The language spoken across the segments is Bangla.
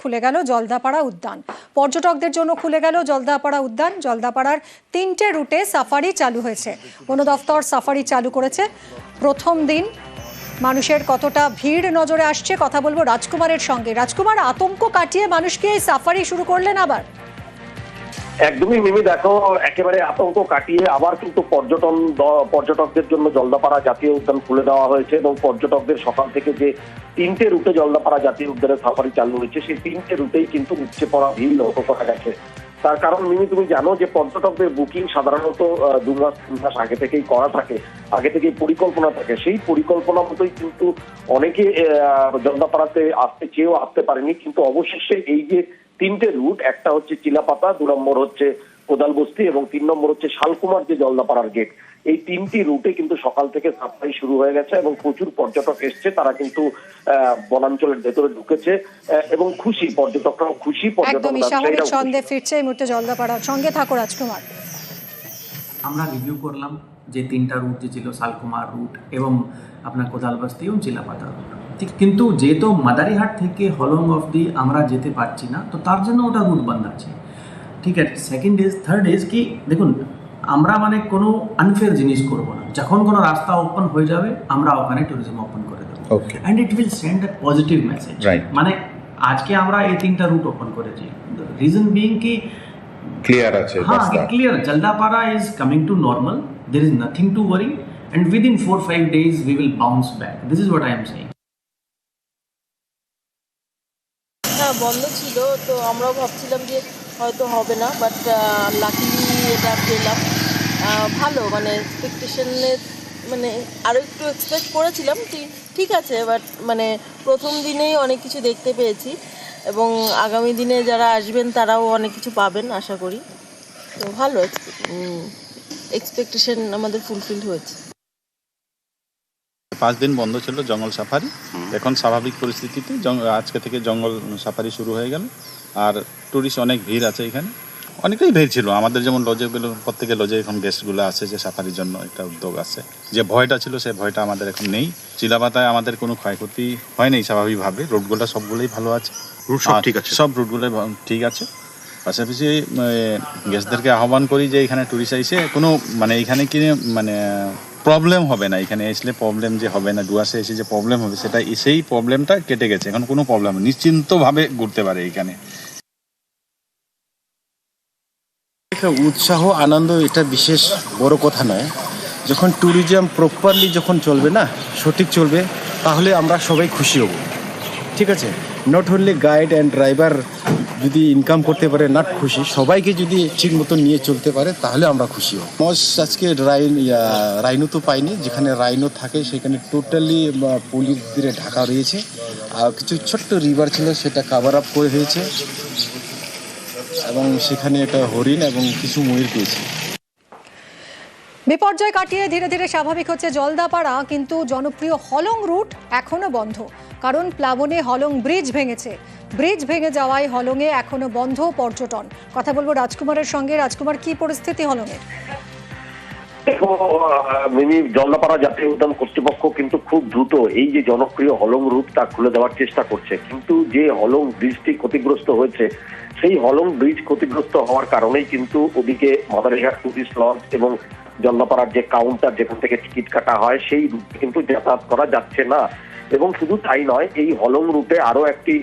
খুলে গেল জলদাপাড়া উদ্যান। পর্যটকদের জন্য খুলে গেল জলদাপাড়া উদ্যান। জলদাপাড়ার তিনটে রুটে সাফারি চালু হয়েছে। বন দফতর সাফারি চালু করেছে। প্রথম দিন মানুষের কতটা ভিড় নজরে আসছে কথা বলব রাজকুমারের সঙ্গে। রাজকুমার, আতঙ্ক কাটিয়ে মানুষকে এই সাফারি শুরু করলেন আবার। একদমই মিমি, দেখো, একেবারে আতঙ্ক কাটিয়ে আবার কিন্তু পর্যটন পর্যটকদের জন্য জলদাপাড়া জাতীয় উদ্যান খুলে দেওয়া হয়েছে এবং পর্যটকদের সকাল থেকে যে তিনটে রুটে জলদাপাড়া জাতীয় উদ্যানের সাফারি চালু হয়েছে, সেই তিনটে রুটেই কিন্তু উপচে পড়া ভিড় লক্ষ্য করা গেছে। তার কারণ, মিমি, তুমি জানো যে পর্যটকদের বুকিং সাধারণত দু মাস, তিন মাস আগে থেকেই করা থাকে, আগে থেকেই পরিকল্পনা থাকে। সেই পরিকল্পনা মতোই কিন্তু অনেকে জলদাপাড়াতে আসতে, চেয়েও আসতে পারেনি, কিন্তু অবশেষে এই যে তিনটে রুট একটা হচ্ছে চিলাপাতা দু নম্বর হচ্ছে কোদালবস্তি এবং তিন নম্বর হচ্ছে শালকুমার যে জলদাপাড়ার গেট এই তিনটি রুটে কিন্তু সকাল থেকে সাফারি শুরু হয়ে গেছে এবং প্রচুর পর্যটক এসছে। তারা কিন্তু বনাঞ্চলের ভেতরে ঢুকেছে এবং খুশি পর্যটকরাও খুশি পর্যটক ফিরছে এই মুহূর্তে জলদাপাড়ার সঙ্গে থাকো রাজকুমার। আমরা রিভিউ করলাম যে তিনটা রুট যে ছিল শালকুমার রুট এবং আপনার কোদালবস্তি এবং চিলাপাতা রুট। কিন্তু যেহেতু মাদারিহাট থেকে হলং অফদি আমরা যেতে পারছি না তো তার জন্য ওটা রুট বন্ধ আছে। ঠিক আছে সেকেন্ড ইজ থার্ড ইজ কি দেখুন আমরা মানে কোনো আনফেয়ার জিনিস করব না। যখন কোনো রাস্তা ওপেন হয়ে যাবে আমরা ওখানে ট্যুরিজম ওপেন করে দেবো. And it will send a positive message মানে আজকে আমরা এই তিনটা রুট ওপেন করেছি। রিজন বিং কি ক্লিয়ার আছে हाँ রাস্তা clear Jaldapara is coming to normal there is nothing to worry and within 4 5 days we will bounce back this is what i am হ্যাঁ বন্ধ ছিল, তো আমরাও ভাবছিলাম যে হয়তো হবে না বাট লাকিলি এটা পেলাম। ভালো মানে এক্সপেকটেশনের মানে আরও একটু এক্সপেক্ট করেছিলাম ঠিক আছে বাট মানে প্রথম দিনেই অনেক কিছু দেখতে পেয়েছি, এবং আগামী দিনে যারা আসবেন তারাও অনেক কিছু পাবেন, আশা করি। তো ভালো এক্সপেকটেশন আমাদের ফুলফিল হয়েছে। পাঁচ দিন বন্ধ ছিল জঙ্গল সাফারি। এখন স্বাভাবিক পরিস্থিতিতে আজকে থেকে জঙ্গল সাফারি শুরু হয়ে গেল। আর টুরিস্ট অনেক ভিড় আছে এখানে। অনেকটাই ভিড় ছিল। আমাদের যেমন লজেগুলো প্রত্যেকে লজে এখন গেস্টগুলো আছে যে সাফারির জন্য একটা উদ্যোগ আছে। যে ভয়টা ছিল সেই ভয়টা আমাদের এখন নেই। চিলাপাতায় আমাদের কোনো ক্ষয়ক্ষতি হয়নি স্বাভাবিকভাবে। রোডগুলো সবগুলোই ভালো আছে। ঠিক আছে। সব রুটগুলো ঠিক আছে। পাশাপাশি গেস্টদেরকে আহ্বান করি যে এখানে টুরিস্ট এসে কোনো মানে এখানে কি মানে প্রবলেম হবে না। এখানে আসলে প্রবলেম যে হবে না ডুয়াসে এসে যে প্রবলেম হবে, সেটা সেই প্রবলেমটা কেটে গেছে। এখন কোনো প্রবলেম নিশ্চিন্তভাবে ঘুরতে পারে এখানে। উৎসাহ, আনন্দ এটা বিশেষ বড় কথা নয়। যখন ট্যুরিজম প্রপারলি যখন চলবে না, সঠিক চলবে, তাহলে আমরা সবাই খুশি হব। ঠিক আছে? Not only guide and driver যদি ইনকাম করতে পারে নাট খুশি সবাইকে যদি ঠিক মতন নিয়ে চলতে পারে তাহলে আমরা খুশি হব। মজ আজকে রাইন রাইনো তো পাইনি যেখানে রাইনো থাকে সেখানে টোটালি পুলিশ দিয়ে ঢাকা রয়েছে। আর কিছু ছোট্ট রিভার ছিল সেটা কাভার আপ করে হয়েছে এবং সেখানে একটা হরিণ এবং কিছু ময়ূর পেয়েছে। বিপর্যয় কাটিয়ে ধীরে ধীরে স্বাভাবিক হচ্ছে জলদাপাড়া কিন্তু জনপ্রিয় হলং রুট এখনও বন্ধ। কারণ প্লাবনে হলং ব্রিজ ভেঙেছে। ব্রিজ ভেঙে যাওয়ায় হলংয়ে এখনও বন্ধ পর্যটন। কথা বলব রাজকুমারের সঙ্গে। রাজকুমার কি পরিস্থিতি হলংয়ের দেখো, জলদাপাড়া জাতীয় উদ্যান কর্তৃপক্ষ কিন্তু খুব দ্রুত এই যে জনপ্রিয় হলং তা খুলে দেওয়ার চেষ্টা করছে। কিন্তু যে হলং ব্রিজটি ক্ষতিগ্রস্ত হয়েছে সেই হলং ব্রিজ ক্ষতিগ্রস্ত হওয়ার কারণেই কিন্তু ওদিকে মাদারিঘাট টুরিস্ট লঞ্চ এবং জলদাপাড়ার যে কাউন্টার যেখান থেকে টিকিট কাটা হয় সেই রুটে কিন্তু যাতায়াত করা যাচ্ছে না। এবং শুধু তাই নয় এই হলং রুটে আরও একটি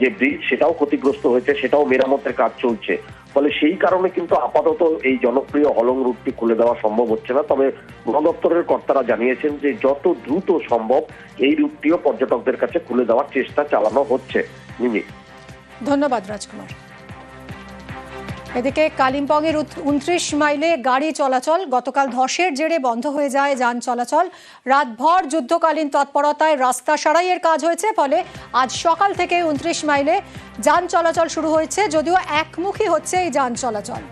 যে ব্রিজ সেটাও ক্ষতিগ্রস্ত হয়েছে, সেটাও মেরামতের কাজ চলছে। ফলে সেই কারণে কিন্তু আপাতত এই জনপ্রিয় হলং রুটটি খুলে দেওয়া সম্ভব হচ্ছে না। তবে বন দপ্তরের কর্তারা জানিয়েছেন যে যত দ্রুত সম্ভব এই রুটটিও পর্যটকদের কাছে খুলে দেওয়ার চেষ্টা চালানো হচ্ছে। ধন্যবাদ রাজকুমার। এদিকে কালিম্পংয়ের উনত্রিশ মাইলে গাড়ি চলাচল গতকাল ধসের জেরে বন্ধ হয়ে যায় যান চলাচল। রাতভর যুদ্ধকালীন তৎপরতায় রাস্তা সারাইয়ের কাজ হয়েছে, ফলে আজ সকাল থেকে উনত্রিশ মাইলে যান চলাচল শুরু হয়েছে, যদিও একমুখী হচ্ছে এই যান চলাচল।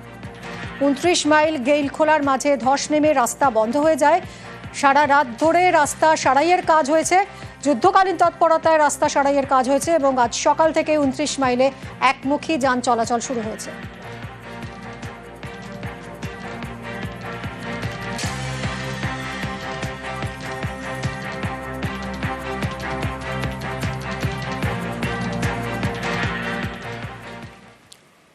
উনত্রিশ মাইল গেইল খোলার মাঝে ধস নেমে রাস্তা বন্ধ হয়ে যায়। সারা রাত ধরে রাস্তা সারাইয়ের কাজ হয়েছে, যুদ্ধকালীন তৎপরতায় রাস্তা সারাইয়ের কাজ হয়েছে এবং আজ সকাল থেকে উনত্রিশ মাইলে একমুখী যান চলাচল শুরু হয়েছে।